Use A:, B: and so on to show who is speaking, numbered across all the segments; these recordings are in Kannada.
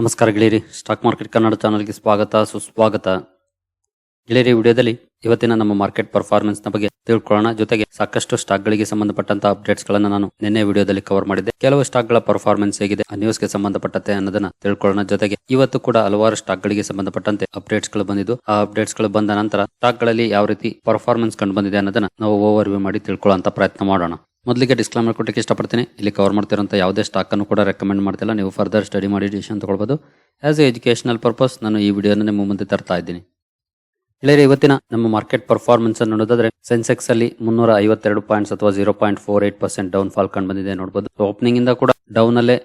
A: ನಮಸ್ಕಾರ ಗೆಳೆಯರಿ. ಸ್ಟಾಕ್ ಮಾರ್ಕೆಟ್ ಕನ್ನಡ ಚಾನಲ್ಗೆ ಸ್ವಾಗತ, ಸುಸ್ವಾಗತ. ಗೆಳೆಯರಿ, ವಿಡಿಯೋದಲ್ಲಿ ಇವತ್ತಿನ ನಮ್ಮ ಮಾರ್ಕೆಟ್ ಪರ್ಫಾರ್ಮೆನ್ಸ್ ಬಗ್ಗೆ ತಿಳ್ಕೊಳ್ಳೋಣ. ಜೊತೆಗೆ ಸಾಕಷ್ಟು ಸ್ಟಾಕ್ ಗಳಿಗೆ ಸಂಬಂಧಪಟ್ಟಂತ ಅಪ್ಡೇಟ್ಸ್ ಗಳನ್ನ ನಾನು ನಿನ್ನೆ ವಿಡಿಯೋದಲ್ಲಿ ಕವರ್ ಮಾಡಿದ್ದೆ. ಕೆಲವು ಸ್ಟಾಕ್ಗಳ ಪರ್ಫಾರ್ಮೆನ್ಸ್ ಹೇಗಿದೆ, ಆ ನ್ಯೂಸ್ಗೆ ಸಂಬಂಧಪಟ್ಟಂತೆ ಅನ್ನೋದನ್ನ ತಿಳ್ಕೊಳ್ಳೋಣ. ಜೊತೆಗೆ ಇವತ್ತು ಕೂಡ ಹಲವಾರು ಸ್ಟಾಕ್ ಗಳಿಗೆ ಸಂಬಂಧಪಟ್ಟಂತೆ ಅಪ್ಡೇಟ್ಸ್ಗಳು ಬಂದಿದ್ದು. ಆ ಅಪ್ಡೇಟ್ಸ್ಗಳು ಬಂದ ನಂತರ ಸ್ಟಾಕ್ಗಳಲ್ಲಿ ಯಾವ ರೀತಿ ಪರ್ಫಾರ್ಮೆನ್ಸ್ ಕಂಡು ಬಂದಿದೆ ಅನ್ನೋದನ್ನ ನಾವು ಓವರ್ ವ್ಯೂ ಮಾಡಿ ತಿಳ್ಕೊಳ್ಳೋ ಪ್ರಯತ್ನ ಮಾಡೋಣ. ಮೊದಲಿಗೆ ಡಿಸ್ಕ್ಲೈಮರ್ ಕೊಟ್ಟಕ್ಕೆ ಇಷ್ಟಪಡ್ತೀನಿ. ಇಲ್ಲಿ ಕವರ್ ಮಾಡ್ತಿರೋಂಥ ಯಾವುದೇ ಸ್ಟಾಕ್ ಅನ್ನು ಕೂಡ ರೆಕಮೆಂಡ್ ಮಾಡ್ತಿಲ್ಲ. ನೀವು ಫರ್ದರ್ ಸ್ಟಡಿ ಮಾಡಿ ಡಿಸಿಷನ್ ತಗೊಳ್ಬೋದು. ಆ್ಯಸ್ ಎ ಎಜುಕೇಷನಲ್ ಪರ್ಪಸ್ ನಾನು ಈ ವಿಡಿಯೋನ ನಿಮ್ಮ ಮುಂದೆ ತರ್ತಾ ಇದ್ದೀನಿ. ಇಳೆಯರೆ ಇವತ್ತಿನ ನಮ್ಮ ಮಾರ್ಕೆಟ್ ಪರ್ಫಾರ್ಮೆನ್ಸ್ ಅನ್ನು ನೋಡೋದಾದ್ರೆ ಸೆನ್ಸೆಕ್ಸ್ ಅಲ್ಲಿ ಮುನ್ನೂರ ಐವತ್ತೆರಡು ಪಾಯಿಂಟ್ಸ್ ಅಥವಾ zero point four eight percent down fall ಕಂಡು ಬಂದಿದೆ ನೋಡಬಹುದು ಓಪನಿಂಗ್ ಇಂದ ಕೂಡ ಡೌನ್ ಅಲ್ಲೇ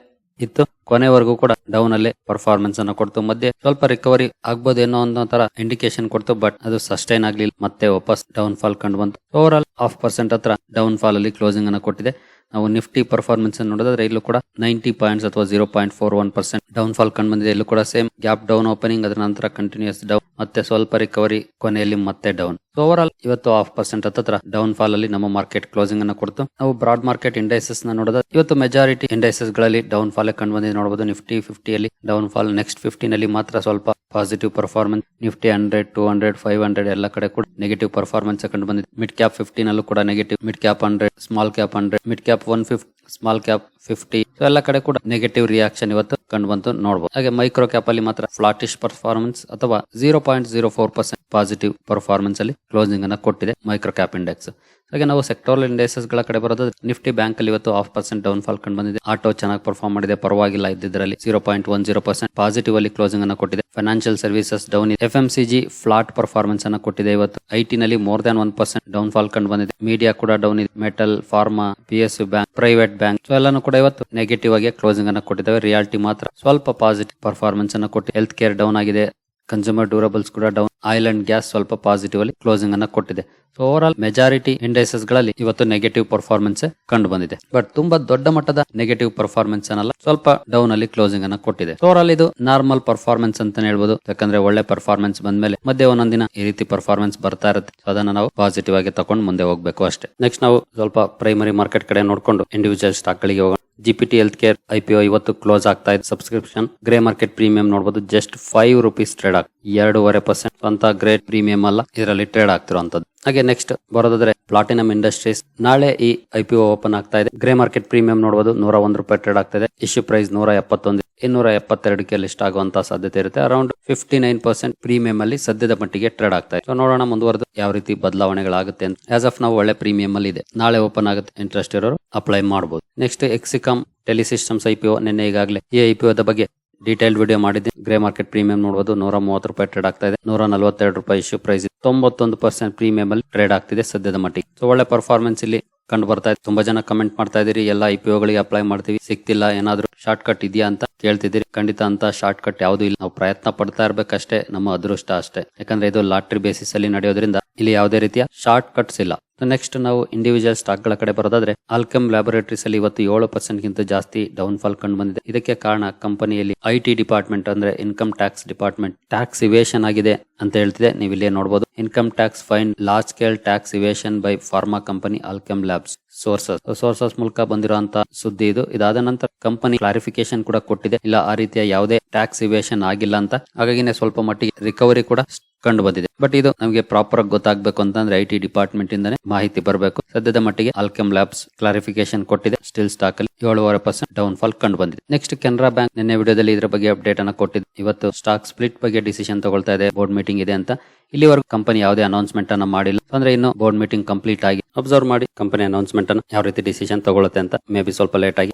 A: ಇತ್ತು. ಕೊನೆವರೆಗೂ ಕೂಡ ಡೌನ್ ಅಲ್ಲಿ ಪರ್ಫಾರ್ಮೆನ್ಸ್ ಅನ್ನು ಕೊಡ್ತು. ಮಧ್ಯೆ ಸ್ವಲ್ಪ ರಿಕವರಿ ಆಗ್ಬೋದೇನೋ ಅನ್ನೋ ತರ ಇಂಡಿಕೇಶನ್ ಕೊಡ್ತು ಬಟ್ ಅದು ಸಸ್ಟೈನ್ ಆಗ್ಲಿಲ್ಲ. ಮತ್ತೆ ವಾಪಸ್ ಡೌನ್ ಫಾಲ್ ಕಂಡು ಬಂತು. ಓವರ್ ಆಲ್ ಹಾಫ್ ಪರ್ಸೆಂಟ್ ಹತ್ರ ಡೌನ್ ಫಾಲ್ ಅಲ್ಲಿ ಕ್ಲೋಸಿಂಗ್ ಅನ್ನು ಕೊಟ್ಟಿದೆ. ನಾವು ನಿಫ್ಟಿ ಪರ್ಫಾರ್ಮೆನ್ಸ್ ಅನ್ನು ನೋಡಿದ್ರೆ ಇಲ್ಲೂ ಕೂಡ ನೈಂಟಿ ಪಾಯಿಂಟ್ಸ್ ಅಥವಾ zero point four one percent down fall ಕಂಡು ಬಂದಿದೆ. ಇಲ್ಲೂ ಕೂಡ ಸೇಮ್ ಗ್ಯಾಪ್ ಡೌನ್ ಓಪನಿಂಗ್ ಅದರ ನಂತರ ಕಂಟಿನ್ಯೂಸ್ ಡೌನ್ ಮತ್ತೆ ಸ್ವಲ್ಪ ರಿಕವರಿ ಕೊನೆಯಲ್ಲಿ ಮತ್ತೆ ಡೌನ್ ಓವರ್ ಆಲ್ ಇವತ್ತು ಹಾಫ್ ಪರ್ಸೆಂಟ್ ಹತ್ರ ಡೌನ್ ಫಾಲ್ ಅಲ್ಲಿ ನಮ್ಮ ಮಾರ್ಕೆಟ್ ಕ್ಲೋಸಿಂಗ್ ಅನ್ನು ಕೊಡ್ತು. ನಾವು ಬ್ರಾಡ್ ಮಾರ್ಕೆಟ್ ಇಂಡೈಸಸ್ನ ನೋಡಿದ. ಇವತ್ತು ಮೆಜಾರಿಟಿ ಇಂಡೈಸಸ್ಗಳಲ್ಲಿ ಡೌನ್ ಫಾಲ್ ಕಂಡು ಬಂದಿದೆ. ನೋಡಬಹುದು ನಿಫ್ಟಿ ಫಿಫ್ಟಿಯಲ್ಲಿ ಡೌನ್ ಫಾಲ್ ನೆಕ್ಸ್ಟ್ ಫಿಫ್ಟಿನಲ್ಲಿ ಮಾತ್ರ ಸ್ವಲ್ಪ positive performance Nifty hundred two hundred five hundred ಎಲ್ಲ ಕಡೆ ಕೂಡ ನೆಗೆಟಿವ್ ಪರ್ಫಾರ್ಮೆನ್ಸ್ ಕಂಡು ಬಂದಿದೆ. ಮಿಡ್ ಕ್ಯಾಪ್ ಫಿಫ್ಟಿನಲ್ಲೂ ಕೂಡ negative mid cap hundred small cap hundred mid cap one fifty small cap fifty ಎಲ್ಲ ಕಡೆ ಕೂಡ ನೆಗೆಟಿವ್ ರಿಯಾಕ್ಷನ್ ಇವತ್ತು ಕಂಡು ಬಂತು. ನೋಡಬಹುದು ಹಾಗೆ ಮೈಕ್ರೋ ಕ್ಯಾಪ್ ಅಲ್ಲಿ ಮಾತ್ರ ಫ್ಲಾಟಿಶ್ ಪರ್ಫಾರ್ಮೆನ್ಸ್ ಅಥವಾ zero point zero four percent positive performance ಅಲ್ಲಿ ಕ್ಲೋಸಿಂಗ್ ಅನ್ನ ಕೊಟ್ಟಿದೆ ಮೈಕ್ರೋ ಕ್ಯಾಪ್ ಇಂಡೆಕ್ಸ್ ಹಾಗೆ ನಾವು ಸೆಕ್ಟೋರಲ್ ಇಂಡೆಕ್ಸಸ್ಗಳ ಕಡೆ ಬರೋದು ನಿಫ್ಟಿ ಬ್ಯಾಂಕ್ ಅಲ್ಲಿ ಇವತ್ತು ಹಾಫ್ ಪರ್ಸೆಂಟ್ ಡೌನ್ ಫಾಲ್ ಕಂಡು ಬಂದಿದೆ. ಆಟೋ ಚೆನ್ನಾಗಿ ಪರ್ಫಾರ್ಮ್ ಮಾಡಿದೆ, ಪರವಾಗಿಲ್ಲ ಇದ್ದಿದ್ರಲ್ಲಿ. Zero point one zero percent positive ಅಲ್ಲಿ ಕ್ಲೋಸಿಂಗ್ ಅನ್ನ ಕೊಟ್ಟಿದೆ. ಫೈನಾನ್ಷಿಯಲ್ ಸರ್ವಿಸಸ್ ಡೌನ್ ಇದೆ. F M C G flat performance ಅನ್ನ ಕೊಟ್ಟಿದೆ ಇವತ್ತು. ಐಟಿ ನಲ್ಲಿ more than one percent down fall ಕಂಡು ಬಂದಿದೆ. ಮೀಡಿಯಾ ಕೂಡ ಡೌನ್ ಇದೆ. Metal pharma P S bank private bank so ಕೂಡ ಇವತ್ತು ನೆಗೆಟಿವ್ ಆಗಿ ಕ್ಲೋಸಿಂಗ್ ಅನ್ನ ಕೊಟ್ಟಿದ್ದಾವೆ. ರಿಯಾಲಿಟಿ ಮಾತ್ರ ಸ್ವಲ್ಪ ಪಾಸಿಟಿವ್ ಪರ್ಫಾರ್ಮೆನ್ಸ್ ಅನ್ನ ಕೊಟ್ಟು ಹೆಲ್ತ್ ಕೇರ್ ಡೌನ್ ಆಗಿದೆ. ಕನ್ಸ್ಯೂಮರ್ ಡ್ಯೂರಬಲ್ಸ್ ಕೂಡ ಡೌನ್ ಆಯಿಲ್ ಅಂಡ್ ಗ್ಯಾಸ್ ಸ್ವಲ್ಪ ಪಾಸಿಟಿವ್ ಅಲ್ಲಿ ಕ್ಲೋಸಿಂಗ್ ಅನ್ನ ಕೊಟ್ಟಿದೆ. ಸೊ ಓವರ್ ಆಲ್ ಮೆಜಾರಿಟಿ ಇಂಡೈಸಸ್ಗಳಲ್ಲಿ ಇವತ್ತು ನೆಗೆಟಿವ್ ಪರ್ಫಾರ್ಮೆನ್ಸ್ ಕಂಡು ಬಂದಿದೆ. ಬಟ್ ತುಂಬಾ ದೊಡ್ಡ ಮಟ್ಟದ ನೆಗೆಟಿವ್ ಪರ್ಫಾರ್ಮೆನ್ಸ್ ಅನ್ನಲ್ಲ, ಸ್ವಲ್ಪ ಡೌನ್ ಅಲ್ಲಿ ಕ್ಲೋಸಿಂಗ್ ಅನ್ನ ಕೊಟ್ಟಿದೆ. ಓವರ್ ಆಲ್ ಇದು ನಾರ್ಮಲ್ ಪರ್ಫಾರ್ಮೆನ್ಸ್ ಅಂತಾನೆ ಹೇಳ್ಬೋದು. ಯಾಕಂದ್ರೆ ಒಳ್ಳೆ ಪರ್ಫಾರ್ಮೆನ್ಸ್ ಬಂದ್ಮೇಲೆ ಮಧ್ಯೆ ಒಂದೊಂದಿನ ಈ ರೀತಿ ಪರ್ಫಾರ್ಮೆನ್ಸ್ ಬರ್ತಾ ಇರುತ್ತೆ. ಅದನ್ನ ನಾವು ಪಾಸಿಟಿವ್ ಆಗಿ ತಕೊಂಡು ಮುಂದೆ ಹೋಗ್ಬೇಕು ಅಷ್ಟೇ. ನೆಕ್ಸ್ಟ್ ನಾವು ಸ್ವಲ್ಪ ಪ್ರೈಮರಿ ಮಾರ್ಕೆಟ್ ಕಡೆ ನೋಡ್ಕೊಂಡು ಇಂಡಿವಿಜುವಲ್ ಸ್ಟಾಕ್ ಗಳಿಗೆ ಹೋಗೋಣ. ಜಿಪಿಟಿ ಹೆಲ್ತ್ ಕೇರ್ ಐಪಿಒ ಇವತ್ತು ಕ್ಲೋಸ್ ಆಗ್ತಾ ಇದೆ. ಸಬ್ಸ್ಕ್ರಿಪ್ಷನ್ ಗ್ರೇ ಮಾರ್ಕೆಟ್ ಪ್ರೀಮಿಯಂ ನೋಡಬಹುದು ಜಸ್ಟ್ ಫೈವ್ ರುಪೀಸ್ ಟ್ರೇಡ್ ಆಗಿ ಎರಡೂವರೆ ಪರ್ಸೆಂಟ್ ಅಂತ ಗ್ರೇಟ್ ಪ್ರೀಮಿಯಂ ಅಲ್ಲ. ಇದರಲ್ಲಿ ಟ್ರೇಡ್ ಆಗ್ತಿರುವಂತದ್ದು ಹಾಗೆ ನೆಕ್ಸ್ಟ್ ಬರೋದಾದ್ರೆ ಪ್ಲಾಟಿನಂ ಇಂಡಸ್ಟ್ರೀಸ್ ನಾಳೆ ಈ ಐಪಿಒ ಓಪನ್ ಆಗ್ತಾ ಇದೆ. ಗ್ರೇ ಮಾರ್ಕೆಟ್ ಪ್ರೀಮಿಯಂ ನೋಡಬಹುದು ನೂರ ಒಂದು ರೂಪಾಯಿ ಟ್ರೇಡ್ ಆಗ್ತಾ ಇದೆ ಇಶ್ಯೂ ಪ್ರೈಸ್ ನೂರ ಎಪ್ಪತ್ತೊಂದು. ಇನ್ನೂರ ಎಪ್ಪತ್ತೆರಡಕ್ಕೆ ಲಿಸ್ಟ್ ಆಗುವಂತ ಸಾಧ್ಯತೆ ಇರುತ್ತೆ. Around fifty nine percent premium ಅಲ್ಲಿ ಸದ್ಯದ ಮಟ್ಟಿಗೆ ಟ್ರೇಡ್ ಆಗ್ತಾ ಇದೆ. ನೋಡೋಣ ಮುಂದುವರೆದು ಯಾವ ರೀತಿ ಬದಲಾವಣೆಗಳಾಗುತ್ತೆ ಅಂತ. ಆಸ್ ಆಫ್ ನಾವು ಒಳ್ಳೆ ಪ್ರೀಮಿಯಂ ಅಲ್ಲಿ ಇದೆ. ನಾಳೆ ಓಪನ್ ಆಗುತ್ತೆ. ಇಂಟ್ರೆಸ್ಟ್ ಇರೋರು ಅಪ್ಲೈ ಮಾಡಬಹುದು ನೆಕ್ಸ್ಟ್ ಎಕ್ಸಿಕಾಮ್ ಟೆಲಿಸಿಸ್ಟಮ್ಸ್ ಐಪಿಒ ನಿನ್ನೆ ಈಗಾಗಲೇ ಈ ಐಪಿಒದ ಬಗ್ಗೆ ಡೀಟೇಲ್ ವಿಡಿಯೋ ಮಾಡಿದ್ದೆ. ಗ್ರೇ ಮಾರ್ಕೆಟ್ ಪ್ರೀಮಿಯಂ ನೋಡಬಹುದು ನೂರ ಮೂವತ್ತು ರೂಪಾಯಿ ಟ್ರೇಡ್ ಆಗ್ತಾ ಇದೆ. ನೂರ ನಲವತ್ತೆರಡು ರೂಪಾಯಿ ಇಶ್ಯೂ ಪ್ರೈಸ್ ತೊಂಬತ್ತೊಂದು ಪರ್ಸೆಂಟ್ ಪ್ರೀಮಿಯಂ ಅಲ್ಲಿ ಟ್ರೇಡ್ ಆಗ್ತಿದೆ ಸದ್ಯದ ಮಟ್ಟಿಗೆ. ಸೊ ಒಳ್ಳೆ ಪರ್ಫಾರ್ಮೆನ್ಸ್ ಇಲ್ಲಿ ಕಂಡು ಬರ್ತಾ ಇದೆ. ತುಂಬಾ ಜನ ಕಮೆಂಟ್ ಮಾಡ್ತಾ ಇದೀರಿ ಎಲ್ಲ ಐಪಿಒ ಗಳಿಗೆ ಅಪ್ಲೈ ಮಾಡ್ತೀವಿ. ಸಿಕ್ತಿಲ್ಲ. ಏನಾದ್ರು ಶಾರ್ಟ್ ಕಟ್ ಇದೆಯಾ ಅಂತ ಕೇಳ್ತಿದ್ದೀರಿ. ಖಂಡಿತ ಅಂತ ಶಾರ್ಟ್ ಕಟ್ ಯಾವ್ದು ಇಲ್ಲ. ನಾವು ಪ್ರಯತ್ನ ಪಡ್ತಾ ಇರ್ಬೇಕಷ್ಟೇ. ನಮ್ಮ ಅದೃಷ್ಟ ಅಷ್ಟೇ. ಯಾಕಂದ್ರೆ ಇದು ಲಾಟ್ರಿ ಬೇಸಿಸ್ ಅಲ್ಲಿ ನಡೆಯೋದ್ರಿಂದ ಇಲ್ಲಿ ಯಾವುದೇ ರೀತಿಯ ಶಾರ್ಟ್ ಕಟ್ಸ್ ಇಲ್ಲ. ನೆಕ್ಸ್ಟ್ ನಾವು ಇಂಡಿವಿಜುವಲ್ ಸ್ಟಾಕ್ಗಳ ಕಡೆ ಬರೋದಾದ್ರೆ ಆಲ್ಕಮ್ ಲ್ಯಾಬೊರೇಟರೀಸ್ ಅಲ್ಲಿ ಇವತ್ತು ಏಳು ಪರ್ಸೆಂಟ್ ಗಿಂತ ಜಾಸ್ತಿ ಡೌನ್ ಫಾಲ್ ಕಂಡು ಬಂದಿದೆ. ಇದಕ್ಕೆ ಕಾರಣ ಕಂಪನಿಯಲ್ಲಿ ಐ ಟಿ ಡಿಪಾರ್ಟ್ಮೆಂಟ್ ಅಂದ್ರೆ income tax department tax evasion ಆಗಿದೆ ಅಂತ ಹೇಳ್ತಿದೆ. ನೀವು ಇಲ್ಲೇ ನೋಡಬಹುದು income tax fine large scale tax evasion by pharma company Alkem labs sources sources ಮೂಲಕ ಬಂದಿರುವಂತ ಸುದ್ದಿ ಇದು. ಇದಾದ ನಂತರ ಕಂಪನಿ ಕ್ಲಾರಿಫಿಕೇಶನ್ ಕೂಡ ಕೊಟ್ಟಿದೆ. ಇಲ್ಲ, ಆ ರೀತಿಯ ಯಾವುದೇ ಟ್ಯಾಕ್ಸ್ ಇವೇಶನ್ ಆಗಿಲ್ಲ ಅಂತ. ಹಾಗಾಗಿನೇ ಸ್ವಲ್ಪ ಮಟ್ಟಿಗೆ ರಿಕವರಿ ಕೂಡ ಕಂಡು ಬಂದಿದೆ. ಬಟ್ ಇದು ನಮಗೆ ಪ್ರಾಪರ್ ಆಗಿ ಗೊತ್ತಾಗಬೇಕು ಅಂತಂದ್ರೆ ಐ ಟಿ ಡಿಪಾರ್ಟ್ಮೆಂಟ್ ಇಂದಾನೆ ಮಾಹಿತಿ ಬರಬೇಕು. ಸದ್ಯದ ಮಟ್ಟಿಗೆ ಆಲ್ಕೆಮ್ ಲ್ಯಾಬ್ಸ್ ಕ್ಲಾರಿಫಿಕೇಶನ್ ಕೊಟ್ಟಿದೆ. ಸ್ಟಿಲ್ ಸ್ಟಾಕ್ ಅಲ್ಲಿ ಏಳುವರೆ ಪರ್ಸೆಂಟ್ ಡೌನ್ ಫಾಲ್ ಕಂಡು ಬಂದಿದೆ. ನೆಕ್ಸ್ಟ್ ಕೆನರಾ ಬ್ಯಾಂಕ್ ನಿನ್ನೆ ವಿಡಿಯೋದಲ್ಲಿ ಇದರ ಬಗ್ಗೆ ಅಪ್ಡೇಟ್ ಅನ್ನ ಕೊಟ್ಟಿದೆ. ಇವತ್ತು ಸ್ಟಾಕ್ ಸ್ಪ್ಲಿಟ್ ಬಗ್ಗೆ ಡಿಸಿಷನ್ ತಗೊಳ್ತಾ ಇದೆ. ಬೋರ್ಡ್ ಮೀಟಿಂಗ್ ಇದೆ ಅಂತ. ಇಲ್ಲಿವರೆಗೂ ಕಂಪನಿ ಯಾವುದೇ ಅನೌನ್ಸ್ಮೆಂಟ್ ಅನ್ನ ಮಾಡಿಲ್ಲ. ಅಂದ್ರೆ ಇನ್ನು ಬೋರ್ಡ್ ಮೀಟಿಂಗ್ ಕಂಪ್ಲೀಟ್ ಆಗಿ ಅಬ್ಸರ್ವ್ ಮಾಡಿ ಕಂಪನಿ ಅನೌನ್ಸ್ಮೆಂಟ್ ಅನ್ನ ಯಾವ ರೀತಿ ಡಿಸಿಷನ್ ತಗೊಳುತ್ತೆ ಅಂತ ಮೇ ಬಿ ಸ್ವಲ್ಪ ಲೇಟ್ ಆಗಿ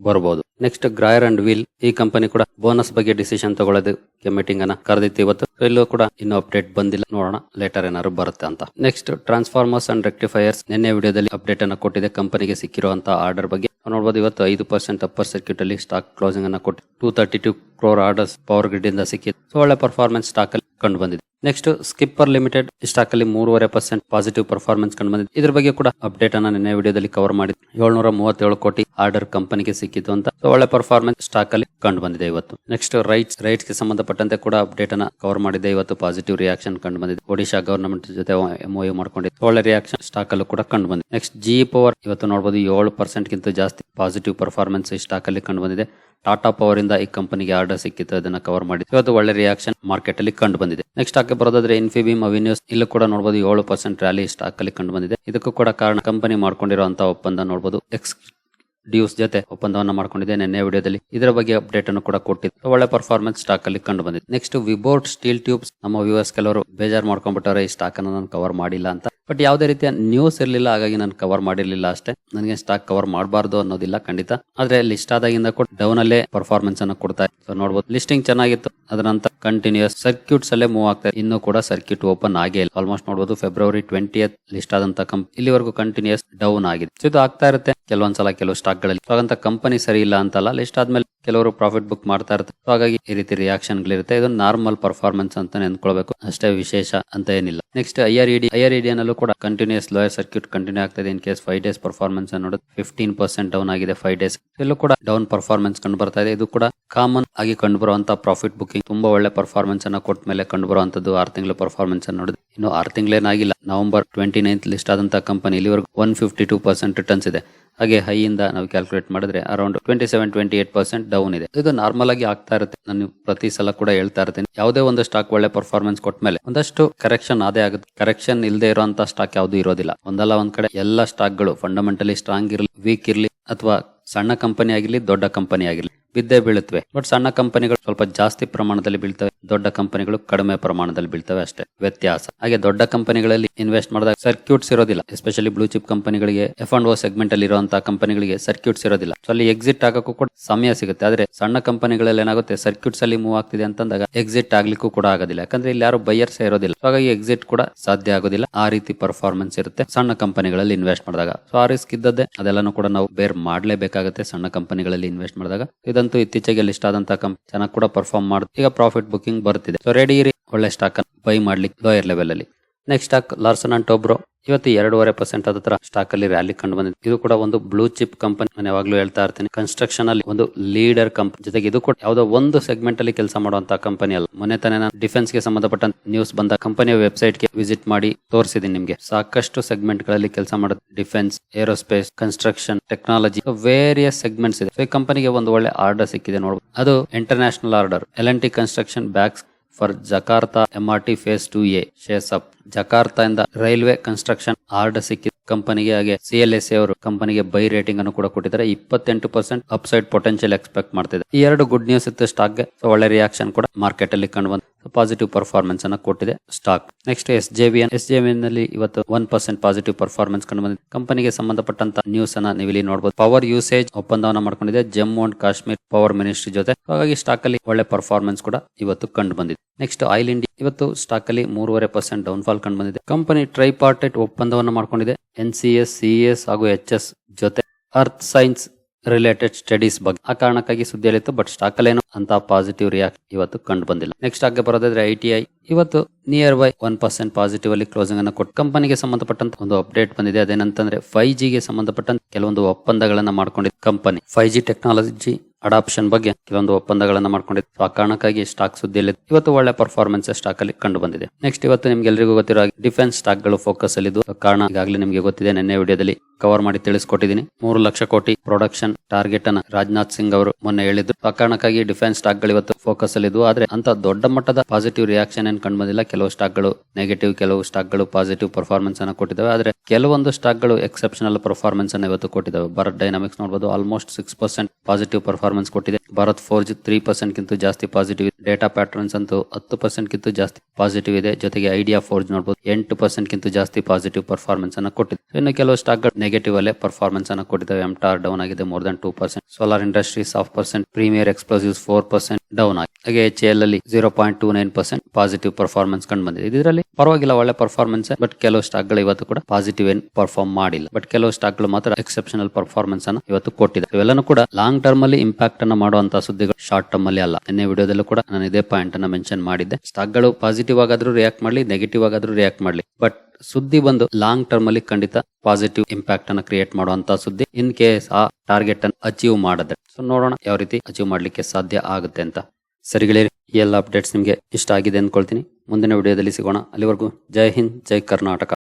A: ಬರಬಹುದು ನೆಕ್ಸ್ಟ್ ಗ್ರಾಯರ್ ಅಂಡ್ ವೀಲ್ ಈ ಕಂಪನಿ ಕೂಡ ಬೋನಸ್ ಬಗ್ಗೆ ಡಿಸಿಷನ್ ತಗೊಳ್ಳೋದಕ್ಕೆ ಮೀಟಿಂಗ್ ಅನ್ನ ಕರೆದಿತ್ತು ಇವತ್ತು. ಇಲ್ಲೂ ಕೂಡ ಇನ್ನು ಅಪ್ಡೇಟ್ ಬಂದಿಲ್ಲ. ನೋಡೋಣ ಲೇಟರ್ ಏನಾದ್ರು ಬರುತ್ತೆ ಅಂತ. ನೆಕ್ಸ್ಟ್ ಟ್ರಾನ್ಸ್ಫಾರ್ಮರ್ಸ್ ಅಂಡ್ ರೆಕ್ಟಿಫೈಯರ್ಸ್ ನಿನ್ನೆ ವಿಡಿಯೋದಲ್ಲಿ ಅಪ್ಡೇಟ್ ಅನ್ನ ಕೊಟ್ಟಿದೆ ಕಂಪನಿಗೆ ಸಿಕ್ಕಿರುವಂತಹ ಆರ್ಡರ್ ಬಗ್ಗೆ. ನೋಡಬಹುದು ಇವತ್ತು ಐದು ಪರ್ಸೆಂಟ್ ಅಪ್ಪರ್ ಸರ್ಕ್ಯೂಟ್ ಅಲ್ಲಿ ಸ್ಟಾಕ್ ಕ್ಲೋಸಿಂಗ್ ಅನ್ನ ಕೊಟ್ಟು two thirty two crore orders power grid ಇಂದ ಸಿಕ್ಕಿದೆ. ಒಳ್ಳೆ ಪರ್ಫಾರ್ಮೆನ್ಸ್ ಸ್ಟಾಕ್ ಅಲ್ಲಿ ಕಂಡು ಬಂದಿದೆ. ನೆಕ್ಸ್ಟ್ ಸ್ಕಿಪ್ಪರ್ ಲಿಮಿಟೆಡ್ ಸ್ಟಾಕ್ ಅಲ್ಲಿ ಮೂರುವರೆ ಪರ್ಸೆಂಟ್ ಪಾಸಿಟಿವ್ ಪರ್ಫಾರ್ಮೆನ್ಸ್ ಕಂಡು ಬಂದಿದೆ. ಇದ್ರ ಬಗ್ಗೆ ಕೂಡ ಅಪ್ಡೇಟ್ ಅನ್ನ ನಿನ್ನೆ ವಿಡಿಯೋದಲ್ಲಿ ಕವರ್ ಮಾಡಿದ್ರು ಏಳ್ನೂರ ಮೂವತ್ತೇಳು ಕೋಟಿ ಆರ್ಡರ್ ಕಂಪನಿಗೆ ಸಿಕ್ಕಿತ್ತು ಅಂತ ಒಳ್ಳೆ ಪರ್ಫಾರ್ಮೆನ್ಸ್ ಸ್ಟಾಕ್ ಅಲ್ಲಿ ಕಂಡು ಬಂದಿದೆ ಇವತ್ತು. ನೆಕ್ಸ್ಟ್ ರೈಟ್ಸ್ ರೈಟ್ಸ್ಗೆ ಸಂಬಂಧಪಟ್ಟಂತೆ ಕೂಡ ಅಪ್ಡೇಟ್ ಅನ್ನ ಕವರ್ ಮಾಡಿದೆ ಇವತ್ತು ಪಾಸಿಟಿವ್ ರಿಯಾಕ್ಷನ್ ಕಂಡು ಬಂದಿದೆ. ಒಡಿಶಾ ಗವರ್ನಮೆಂಟ್ ಜೊತೆ ಎಂಒಯು ಮಾಡ್ಕೊಂಡಿದೆ. ಒಳ್ಳೆ ರಿಯಾಕ್ಷನ್ ಸ್ಟಾಕ್ ಅಲ್ಲೂ ಕೂಡ ಕಂಡು ಬಂದಿದೆ. ನೆಕ್ಸ್ಟ್ ಜಿ ಪವರ್ ಇವತ್ತು ನೋಡಬಹುದು ಏಳು ಪರ್ಸೆಂಟ್ ಗಿಂತ ಜಾಸ್ತಿ ಪಾಸಿಟಿವ್ ಪರ್ಫಾರ್ಮೆನ್ಸ್ ಸ್ಟಾಕ್ ಅಲ್ಲಿ ಕಂಡು ಬಂದಿದೆ. ಟಾಟಾ ಪವರ್ ಇಂದ ಈ ಕಂಪನಿಗೆ ಆರ್ಡರ್ ಸಿಕ್ಕಿತ್ತು. ಅದನ್ನ ಕವರ್ ಮಾಡಿದೆ ಇವತ್ತು ಒಳ್ಳೆ ರಿಯಾಕ್ಷನ್ ಮಾರ್ಕೆಟ್ ಅಲ್ಲಿ ಕಂಡು ಬಂದಿದೆ. ನೆಕ್ಸ್ಟ್ ಆಕೆ ಬರೋದಾದ್ರೆ ಇನ್ಫಿಬಿಮ್ ಅವಿನ್ಯೂಸ್ ಇಲ್ಲೂ ಕೂಡ ನೋಡಬಹುದು ಏಳು ಪರ್ಸೆಂಟ್ ರ್ಯಾಲಿ ಸ್ಟಾಕ್ ಅಲ್ಲಿ ಕಂಡು ಬಂದಿದೆ ಇದಕ್ಕೂ ಕೂಡ ಕಾರಣ ಕಂಪನಿ ಮಾಡ್ಕೊಂಡಿರುವಂತಹ ಒಪ್ಪಂದ ನೋಡಬಹುದು ಎಕ್ಸ್ ಡ್ಯೂಸ್ ಜೊತೆ ಒಪ್ಪಂದವನ್ನ ಮಾಡ್ಕೊಂಡಿದೆ ನಿನ್ನೆ ವಿಡಿಯೋದಲ್ಲಿ. ಇದರ ಬಗ್ಗೆ ಅಪ್ಡೇಟ್ ಅನ್ನು ಕೂಡ ಕೊಟ್ಟಿದ್ದು ಒಳ್ಳೆ ಪರ್ಫಾರ್ಮೆನ್ಸ್ ಸ್ಟಾಕ್ ಅಲ್ಲಿ ಕಂಡು ಬಂದಿದೆ ನೆಕ್ಸ್ಟ್ ವಿಬೋರ್ಟ್ ಸ್ಟೀಲ್ ಟ್ಯೂಬ್ಸ್ ನಮ್ಮ ವ್ಯೂವರ್ಸ್ ಕೆಲವರು ಬೇಜಾರ್ ಮಾಡ್ಕೊಂಡ್ಬಿಟ್ಟವ್ರೆ, ಈ ಸ್ಟಾಕ್ ಅನ್ನು ನಾನು ಕವರ್ ಮಾಡಿಲ್ಲ ಅಂತ. ಬಟ್ ಯಾವುದೇ ರೀತಿಯ ನ್ಯೂಸ್ ಇರಲಿಲ್ಲ, ಹಾಗಾಗಿ ನಾನು ಕವರ್ ಮಾಡಿರಲಿಲ್ಲ ಅಷ್ಟೇ. ನನಗೆ ಸ್ಟಾಕ್ ಕವರ್ ಮಾಡಬಾರ್ದು ಅನ್ನೋದಿಲ್ಲ ಖಂಡಿತ. ಆದ್ರೆ ಲಿಸ್ಟ್ ಆದಾಗಿಂದ ಕೂಡ ಡೌನ್ ಅಲ್ಲೇ ಪರ್ಫಾರ್ಮೆನ್ಸ್ ಅನ್ನು ಕೊಡ್ತಾ ಸೊ ನೋಡಬಹುದು ಲಿಸ್ಟಿಂಗ್ ಚೆನ್ನಾಗಿತ್ತು. ಅದರ ನಂತರ ಕಂಟಿನ್ಯೂಸ್ ಸರ್ಕ್ಯೂಟ್ಸ್ ಅಲ್ಲೇ ಮೂವ್ ಆಗ್ತಾ ಇನ್ನು ಕೂಡ ಸರ್ಕ್ಯೂಟ್ ಓಪನ್ ಆಗೇ ಇಲ್ಲ. ಆಲ್ಮೋಸ್ಟ್ ನೋಡಬಹುದು ಫೆಬ್ರವರಿ ಟ್ವೆಂಟಿ ಲಿಸ್ಟ್ ಆದಂತ ಕಂಪ್ ಇಲ್ಲಿವರೆಗೂ ಕಂಟಿನ್ಯೂಸ್ ಡೌನ್ ಆಗಿದೆ. ಇದು ಆಗ್ತಾ ಇರುತ್ತೆ. ಕೆಲವೊಂದ್ಸಲ ಕೆಲವು ಸ್ಟಾಕ್ಗಳಲ್ಲಿ. ಹಾಗಂತ ಕಂಪನಿ ಸರಿ ಇಲ್ಲ ಅಂತಲ್ಲ ಲಿಸ್ಟ್ ಆದ್ಮೇಲೆ ಕೆಲವರು ಪ್ರಾಫಿಟ್ ಬುಕ್ ಮಾಡ್ತಾ ಇರ್ತಾರೆ. ಹಾಗಾಗಿ ಈ ರೀತಿ ರಿಯಾಕ್ಷನ್ ಗಳಿರುತ್ತೆ ಇದು ನಾರ್ಮಲ್ ಪರ್ಫಾರ್ಮೆನ್ಸ್ ಅಂತ ನೆನ್ಕೊಳ್ಬೇಕು ಅಷ್ಟೇ ವಿಶೇಷ ಅಂತ ಏನಿಲ್ಲ. Next I R E D I R E D ಅನ್ನಲ್ಲೂ ಕೂಡ ಕಂಟಿನ್ಯೂಸ್ ಲೋಯರ್ ಸರ್ಕ್ಯೂಟ್ ಕಂಟಿನ್ಯೂ ಆಗ್ತದೆ in case five days performance ನೋಡೋದು ಫಿಫ್ಟೀನ್ ಪರ್ಸೆಂಟ್ ಡೌನ್ ಆಗಿದೆ ಫೈವ್ ಡೇಸ್ ಇಲ್ಲೂ ಕೂಡ ಡೌನ್ ಪರ್ಫಾರ್ಮೆನ್ಸ್ ಕಂಡು ಬರ್ತಾ ಇದೆ. ಇದು ಕೂಡ ಕಾಮನ್ ಆಗಿ ಕಂಡು ಬರುವಂತ ಪ್ರಾಫಿಟ್ ಬುಕಿಂಗ್ ತುಂಬಾ ಒಳ್ಳೆ ಪರ್ಫಾರ್ಮೆನ್ಸ್ ಅನ್ನ ಕೊಟ್ಟ ಮೇಲೆ ಕಂಡು ಬರುವಂತದ್ದು ಆರು ತಿಂಗಳ ಪರ್ಫಾರ್ಮೆನ್ಸ್ ಅನ್ನು ನೋಡಿದ್ರೆ. ಇನ್ನು ಆರು ತಿಂಗಳೇನಾಗಿಲ್ಲ. ನವೆಂಬರ್ ಟ್ವೆಂಟಿ ನೈನ್ತ್ ಲಿಸ್ಟ್ ಆದಂತಹ ಕಂಪನಿ ಇಲ್ಲಿವರೆಗೂ one fifty two percent returns ಇದೆ. ಹಾಗೆ ಹೈ ಇಂದ ನಾವು ಕ್ಯಾಲ್ಕುಲೇಟ್ ಮಾಡಿದ್ರೆ around twenty seven twenty eight percent down ಇದೆ. ಇದು ನಾರ್ಮಲ್ ಆಗಿ ಆಗ್ತಾ ಇರುತ್ತೆ. ನಾನು ಪ್ರತಿ ಸಲ ಕೂಡ ಹೇಳ್ತಾ ಇರ್ತೀನಿ. ಯಾವುದೇ ಒಂದು ಸ್ಟಾಕ್ ಒಳ್ಳೆ ಪರ್ಫಾರ್ಮೆನ್ಸ್ ಕೊಟ್ಟ ಮೇಲೆ ಒಂದಷ್ಟು ಕರೆಕ್ಷನ್ ಅದೇ ಆಗುತ್ತೆ. ಕರೆಕ್ಷನ್ ಇಲ್ಲದೆ ಇರುವಂತಹ ಸ್ಟಾಕ್ ಯಾವುದು ಇರೋದಿಲ್ಲ. ಒಂದಲ್ಲ ಒಂದ್ ಕಡೆ ಎಲ್ಲ ಸ್ಟಾಕ್ಗಳು ಫಂಡಮೆಂಟಲಿ ಸ್ಟ್ರಾಂಗ್ ಇರಲಿ ವೀಕ್ ಇರಲಿ, ಅಥವಾ ಸಣ್ಣ ಕಂಪನಿ ಆಗಿರಲಿ, ದೊಡ್ಡ ಕಂಪನಿ ಆಗಿರ್ಲಿ ಬಿದ್ದೇ ಬೀಳುತ್ತವೆ. ಬಟ್ ಸಣ್ಣ ಕಂಪನಿಗಳು ಸ್ವಲ್ಪ ಜಾಸ್ತಿ ಪ್ರಮಾಣದಲ್ಲಿ ಬೀಳ್ತವೆ. ದೊಡ್ಡ ಕಂಪನಿಗಳು ಕಡಿಮೆ ಪ್ರಮಾಣದಲ್ಲಿ ಬೀಳ್ತವೆ ಅಷ್ಟೇ. ವ್ಯತ್ಯಾಸ. ಹಾಗೆ ದೊಡ್ಡ ಕಂಪನಿಗಳಲ್ಲಿ ಇನ್ವೆಸ್ಟ್ ಮಾಡಿದಾಗ ಸರ್ಕ್ಯೂಟ್ಸ್ ಇರೋದಿಲ್ಲ. ಎಸ್ಪೆಷಲಿ ಬ್ಲೂ ಚಿಪ್ ಕಂಪನಿಗಳಿಗೆ ಎಫ್ ಅಂಡ್ ಓ ಸೆಗ್ಮೆಂಟ್ ಅಲ್ಲಿ ಇರುವಂತಹ ಕಂಪನಿಗಳಿಗೆ ಸರ್ಕ್ಯೂಟ್ಸ್ ಇರೋದಿಲ್ಲ. ಸೊ ಅಲ್ಲಿ ಎಕ್ಸಿಟ್ ಆಗೋಕ್ಕೂ ಕೂಡ ಸಮಯ ಸಿಗುತ್ತೆ. ಆದ್ರೆ ಸಣ್ಣ ಕಂಪನಿಗಳಲ್ಲಿ ಏನಾಗುತ್ತೆ? ಸರ್ಕ್ಯೂಟ್ಸ್ ಅಲ್ಲಿ ಮೂವ್ ಆಗ್ತಿದೆ ಅಂತಂದಾಗ ಎಕ್ಸಿಟ್ ಆಗ್ಲಿಕ್ಕೂ ಕೂಡ ಆಗೋದಿಲ್ಲ. ಯಾಕಂದ್ರೆ ಇಲ್ಲಿ ಯಾರು ಬೈಯರ್ಸ್ ಇರೋದಿಲ್ಲ. ಹಾಗಾಗಿ ಎಕ್ಸಿಟ್ ಕೂಡ ಸಾಧ್ಯ ಆಗೋದಿಲ್ಲ. ಆ ರೀತಿ ಪರ್ಫಾರ್ಮೆನ್ಸ್ ಇರುತ್ತೆ ಸಣ್ಣ ಕಂಪನಿಗಳಲ್ಲಿ ಇನ್ವೆಸ್ಟ್ ಮಾಡಿದಾಗ. ಸೊ ಆ ರಿಸ್ಕ್ ಇದ್ದದ್ದೇ ಅದೆಲ್ಲಾನು ಕೂಡ ನಾವು ಬೇರ್ ಮಾಡಲೇಬೇಕಾಗುತ್ತೆ ಸಣ್ಣ ಕಂಪನಿಗಳಲ್ಲಿ ಇನ್ವೆಸ್ಟ್ ಮಾಡಿದಾಗ. ಇದಂತೂ ಇತ್ತೀಚೆಗೆ ಲಿಸ್ಟ್ ಆದಂತಹ ಕಂಪ್ ಚೆನ್ನಾಗಿ ಕೂಡ ಪರ್ಫಾರ್ಮ್ ಮಾಡುತ್ತೆ ಈಗ ಪ್ರಾಫಿಟ್ ಬುಕಿಂಗ್ ಬರ್ತಿದೆ ಸೊ ರೆಡಿ ಇರಿ. ಒಳ್ಳೆ ಸ್ಟಾಕ್ ಬೈ ಮಾಡ್ಲಿಕ್ಕೆ ಲೋಯರ್ ಲೆವೆಲ್ ಅಲ್ಲಿ. Next stock Larsen and Toubro ಇವತ್ತು ಎರಡೂವರೆ ಪರ್ಸೆಂಟ್ ಹತ್ರ ಸ್ಟಾಕ್ ಅಲ್ಲಿ ರ್ಯಾಲಿ ಕಂಡು ಬಂದಿದೆ. ಇದು ಕೂಡ ಒಂದು ಬ್ಲೂ ಚಿಪ್ ಕಂಪನಿ ನಾನು ಯಾವಾಗ್ಲೂ ಹೇಳ್ತಾ ಇರ್ತೀನಿ. ಕನ್ಸ್ಟ್ರಕ್ಷನ್ ಅಲ್ಲಿ ಒಂದು ಲೀಡರ್ ಕಂಪನಿ ಜೊತೆಗೆ ಇದು ಕೂಡ ಯಾವುದೋ ಒಂದು ಸೆಗ್ಮೆಂಟ್ ಅಲ್ಲಿ ಕೆಲಸ ಮಾಡುವಂತ ಕಂಪನಿ ಅಲ್ಲ. ಮೊನ್ನೆ ತಾನೇ ನಾನು ಡಿಫೆನ್ಸ್ಗೆ ಸಂಬಂಧಪಟ್ಟ ನ್ಯೂಸ್ ಬಂದ ಕಂಪನಿಯ ವೆಬ್ಸೈಟ್ಗೆ ವಿಸಿಟ್ ಮಾಡಿ ತೋರಿಸಿದೀನಿ ನಿಮಗೆ. ಸಾಕಷ್ಟು ಸೆಗ್ಮೆಂಟ್ಗಳಲ್ಲಿ ಕೆಲಸ ಮಾಡುತ್ತೆ. Defence aerospace construction technology various segments ಇದೆ. ಈ ಕಂಪನಿಗೆ ಒಂದು ಒಳ್ಳೆ ಆರ್ಡರ್ ಸಿಕ್ಕಿದೆ ನೋಡಬಹುದು ಅದು international order L N T construction bags for Jakarta MRT phase two A shares up Jakarta ಇಂದ ರೈಲ್ವೆ ಕನ್ಸ್ಟ್ರಕ್ಷನ್ ಆರ್ಡರ್ ಸಿಕ್ಕಿದ ಕಂಪನಿಗೆ ಹಾಗೆ ಸಿ ಎಲ್ ಎಸ್ ಅವರು ಕಂಪನಿಗೆ ಬೈ ರೇಟಿಂಗ್ ಅನ್ನು ಕೂಡ ಕೊಟ್ಟಿದ್ದಾರೆ. ಇಪ್ಪತ್ತೆಂಟು ಪರ್ಸೆಂಟ್ ಅಪ್ಸೈಡ್ ಪೊಟೆನ್ಶಿಯಲ್ ಎಕ್ಸ್ಪೆಕ್ಟ್ ಮಾಡ್ತಿದೆ ಈ ಎರಡು ಗುಡ್ ನ್ಯೂಸ್ ಇತ್ತು ಸ್ಟಾಕ್ಗೆ ಒಳ್ಳೆ ರಿಯಾಕ್ಷನ್ ಕೂಡ ಮಾರ್ಕೆಟ್ ಅಲ್ಲಿ ಕಂಡು ಬಂದ ಪಾಸಿಟಿವ್ ಪರ್ಫಾರ್ಮೆನ್ಸ್ ಅನ್ನು ಕೊಟ್ಟಿದೆ stock. Next S J B S J B ನಲ್ಲಿ ಇವತ್ತು ಒನ್ ಪರ್ಸೆಂಟ್ ಪಾಸಿಟಿವ್ ಪರ್ಫಾರ್ಮೆನ್ಸ್ ಕಂಡು ಬಂದಿದೆ. ಕಂಪನಿಗೆ ಸಂಬಂಧಪಟ್ಟಂತ ನ್ಯೂಸ್ ಅನ್ನ ನೀವು ಇಲ್ಲಿ ನೋಡಬಹುದು ಪವರ್ ಯೂಸೇಜ್ ಒಪ್ಪಂದವನ್ನ ಮಾಡ್ಕೊಂಡಿದೆ Jammu and Kashmir power ministry ಜೊತೆ. ಹಾಗಾಗಿ ಸ್ಟಾಕ್ ಅಲ್ಲಿ ಒಳ್ಳೆ ಪರ್ಫಾರ್ಮೆನ್ಸ್ ಕೂಡ ಇವತ್ತು ಕಂಡು ಬಂದಿದೆ. ನೆಕ್ಸ್ಟ್ ಆಯಿಲ್ ಇಂಡಿಯಾ ಇವತ್ತು ಸ್ಟಾಕ್ ಅಲ್ಲಿ ಮೂರುವರೆ ಪರ್ಸೆಂಟ್ ಡೌನ್ ಫಾಲ್ ಕಂಡು ಬಂದಿದೆ. ಕಂಪನಿ ಟ್ರೈಪಾರ್ಟೆಟ್ ಒಪ್ಪಂದವನ್ನು ಮಾಡ್ಕೊಂಡಿದೆ. N C S C S ಹಾಗೂ ಎಚ್ ಎಸ್ ಜೊತೆ ಅರ್ತ್ ಸೈನ್ಸ್ ರಿಲೇಟೆಡ್ ಸ್ಟಡೀಸ್ ಬಗ್ಗೆ. ಆ ಕಾರಣಕ್ಕಾಗಿ ಸುದ್ದಿಯಲ್ಲಿತ್ತು ಬಟ್ ಸ್ಟಾಕ್ ಅಲ್ಲೇನು ಅಂತ ಪಾಸಿಟಿವ್ ರಿಯಾಕ್ಟ್ ಇವತ್ತು ಕಂಡು ಬಂದಿಲ್ಲ. ನೆಕ್ಸ್ಟ್ ಆಗಿ ಬರೋದಾದ್ರೆ ಐ ಟಿ ಐ ಇವತ್ತು near by one percent positive ಅಲ್ಲಿ ಕ್ಲೋಸಿಂಗ್ ಅನ್ನು ಕೊಟ್ಟು ಕಂಪನಿಗೆ ಸಂಬಂಧಪಟ್ಟಂತ ಒಂದು ಅಪ್ಡೇಟ್ ಬಂದಿದೆ. ಅದೇನಂತಂದ್ರೆ ಫೈವ್ ಜಿಗೆ ಸಂಬಂಧಪಟ್ಟಂತ ಕೆಲವೊಂದು ಒಪ್ಪಂದಗಳನ್ನ ಮಾಡ್ಕೊಂಡಿದೆ company five G technology adoption ಬಗ್ಗೆ ಕೆಲವೊಂದು ಒಪ್ಪಂದಗಳನ್ನ ಮಾಡ್ಕೊಂಡಿದೆ ಆ ಕಾರಣಕ್ಕಾಗಿ ಸ್ಟಾಕ್ ಸುದ್ದಿಯಲ್ಲಿ ಇವತ್ತು ಒಳ್ಳೆ ಪರ್ಫಾರ್ಮೆನ್ಸ್ ಸ್ಟಾಕ್ ಅಲ್ಲಿ ಕಂಡು ಬಂದಿದೆ. ನೆಕ್ಸ್ಟ್ ಇವತ್ತು ನಿಮ್ಗೆ ಎಲ್ರಿಗೂ ಗೊತ್ತಿರೋ ಡಿಫೆನ್ಸ್ ಸ್ಟಾಕ್ಗಳು ಫೋಕಸ್ ಅಲ್ಲಿ ಇದ್ದು ಕಾರಣ ಈಗಾಗಲೇ ನಿಮಗೆ ಗೊತ್ತಿದೆ, ನಿನ್ನೆ ವಿಡಿಯೋದಲ್ಲಿ ಕವರ್ ಮಾಡಿ ತಿಳಿಸ್ಕೊಟ್ಟಿದ್ದೀನಿ. ಮೂರು ಲಕ್ಷ ಕೋಟಿ ಪ್ರೊಡಕ್ಷನ್ ಟಾರ್ಗೆಟ್ ಅನ್ನ ರಾಜನಾಥ್ ಸಿಂಗ್ ಅವರು ಮೊನ್ನೆ ಹೇಳಿದ್ರು. ಆ ಕಾರಣಕ್ಕಾಗಿ ಡಿಫೆನ್ಸ್ ಸ್ಟಾಕ್ಗಳು ಇವತ್ತು ಫೋಕಸ್ ಅಲ್ಲಿ ಇದ್ವು. ಆದ್ರೆ ಅಂತ ದೊಡ್ಡ ಮಟ್ಟದ ಪಾಸಿಟಿವ್ ರಿಯಾಕ್ಷನ್ ಏನ್ ಕಂಡು ಬಂದಿಲ್ಲ. ಕೆಲವು ಸ್ಟಾಕ್ಗಳು ನೆಗೆಟಿವ್ ಕೆಲವು ಸ್ಟಾಕ್ಗಳು ಪಾಸಿಟಿವ್ ಪರ್ಫಾರ್ಮೆನ್ಸ್ ಅನ್ನ ಕೊಟ್ಟಿದ್ದಾವೆ. ಆದ್ರೆ ಕೆಲವೊಂದು ಸ್ಟಾಕ್ಗಳು ಎಕ್ಸೆಪ್ಷನಲ್ ಪರ್ಫಾರ್ಮೆನ್ಸ್ ಅನ್ನ ಇವತ್ತು ಕೊಟ್ಟಿದ್ದಾವೆ. ಭಾರತ್ ಡೈನಾಮಿಕ್ಸ್ ನೋಡಬಹುದು almost six percent positive performance ಕೊಟ್ಟಿದೆ. Bharat forge three percent ಗಿಂತ ಜಾಸ್ತಿ ಪಾಸಿಟಿವ್ ಡೇಟಾ ಪ್ಯಾಟರ್ನ್ಸ್ ಅಂತೂ ಹತ್ತು ಪರ್ಸೆಂಟ್ ಕಿಂತ ಜಾಸ್ತಿ ಪಾಸಿಟಿವ್ ಇದೆ. ಜೊತೆಗೆ ಐಡಿಯಾ ಫೋರ್ಜ್ ನೋಡಬಹುದು ಎಂಟು ಪರ್ಸೆಂಟ್ ಕಿಂತ ಜಾಸ್ತಿ ಪಾಸಿಟಿವ್ ಪರ್ಫಾರ್ಮೆನ್ಸ್ ಅನ್ನ ಕೊಟ್ಟಿದೆ. ಇನ್ನು ಕೆಲವು ಸ್ಟಾಕ್ಗಳು ನೆಗೆಟಿವ್ ಅಲ್ಲೇ ಪರ್ಫಾರ್ಮೆನ್ಸ್ ಅನ್ನ ಕೊಟ್ಟಿದ್ದಾವೆ. ಎಂಟಾರ್ ಡೌನ್ ಆಗಿದೆ more than two percent solar industries half percent premier explosives four percent down ಆಗಿದೆ ಹಾಗೆ ಎಚ್ ಎಲ್ ಅಲ್ಲಿ zero point two nine percent positive performance ಕಂಡು ಬಂದಿದೆ. ಇದರಲ್ಲಿ ಪರವಾಗಿಲ್ಲ, ಒಳ್ಳೆ ಪರ್ಫಾರ್ಮೆನ್ಸ್ ಬಟ್ ಕೆಲವು ಸ್ಟಾಕ್ಗಳು ಇವತ್ತು ಕೂಡ ಪಾಸಿಟಿವ್ ಏನ್ ಪರ್ಫಾರ್ಮ್ ಮಾಡಿಲ್ಲ. ಬಟ್ ಕೆಲವು ಸ್ಟಾಕ್ಗಳು ಮಾತ್ರ ಎಕ್ಸೆಪ್ಷನಲ್ ಪರ್ಫಾರ್ಮೆನ್ಸ್ ಅನ್ನ ಇವತ್ತು ಕೊಟ್ಟಿದೆ. ಇವೆಲ್ಲನೂ ಕೂಡ ಲಾಂಗ್ ಟರ್ಮ್ ಅಲ್ಲಿ ಇಂಪ್ಯಾಕ್ಟ್ ಅನ್ನು ಮಾಡುವಂತ ಸುದ್ದಿಗಳು ಶಾರ್ಟ್ ಟರ್ಮ್ ಅಲ್ಲಿ ಅಲ್ಲ. ನಿನ್ನೆ ವಿಡಿಯೋದಲ್ಲೂ ಕೂಡ ನಾನು ಇದೇ ಪಾಯಿಂಟ್ ಅನ್ನ ಮೆನ್ಷನ್ ಮಾಡಿದ್ದೆ. ಸ್ಟಾಕ್ಗಳು ಪಾಸಿಟಿವ್ ಆಗಾದ್ರೂ ರಿಯಾಕ್ಟ್ ಮಾಡ್ಲಿ ನೆಗೆಟಿವ್ ಆಗಾದ್ರೂ ರಿಯಾಕ್ಟ್ ಮಾಡ್ಲಿ. ಬಟ್ ಸುದ್ದಿ ಬಂದು ಲಾಂಗ್ ಟರ್ಮ್ ಅಲ್ಲಿ ಖಂಡಿತ ಪಾಸಿಟಿವ್ ಇಂಪ್ಯಾಕ್ಟ್ ಅನ್ನ ಕ್ರಿಯೇಟ್ ಮಾಡುವಂತ ಸುದ್ದಿ ಇನ್ ಕೇಸ್ ಆ ಟಾರ್ಗೆಟ್ ಅನ್ನು ಅಚೀವ್ ಮಾಡಿದ್ರೆ ಸೊ ನೋಡೋಣ ಯಾವ ರೀತಿ ಅಚೀವ್ ಮಾಡ್ಲಿಕ್ಕೆ ಸಾಧ್ಯ ಆಗುತ್ತೆ ಅಂತ. ಸರಿ ಗೆಳೆಯರಿ, ಈ ಎಲ್ಲ ಅಪ್ಡೇಟ್ಸ್ ನಿಮಗೆ ಇಷ್ಟ ಆಗಿದೆ ಅಂದ್ಕೊಳ್ತೀನಿ. ಮುಂದಿನ ವಿಡಿಯೋದಲ್ಲಿ ಸಿಗೋಣ. ಅಲ್ಲಿವರೆಗೂ ಜೈ ಹಿಂದ್, ಜೈ ಕರ್ನಾಟಕ.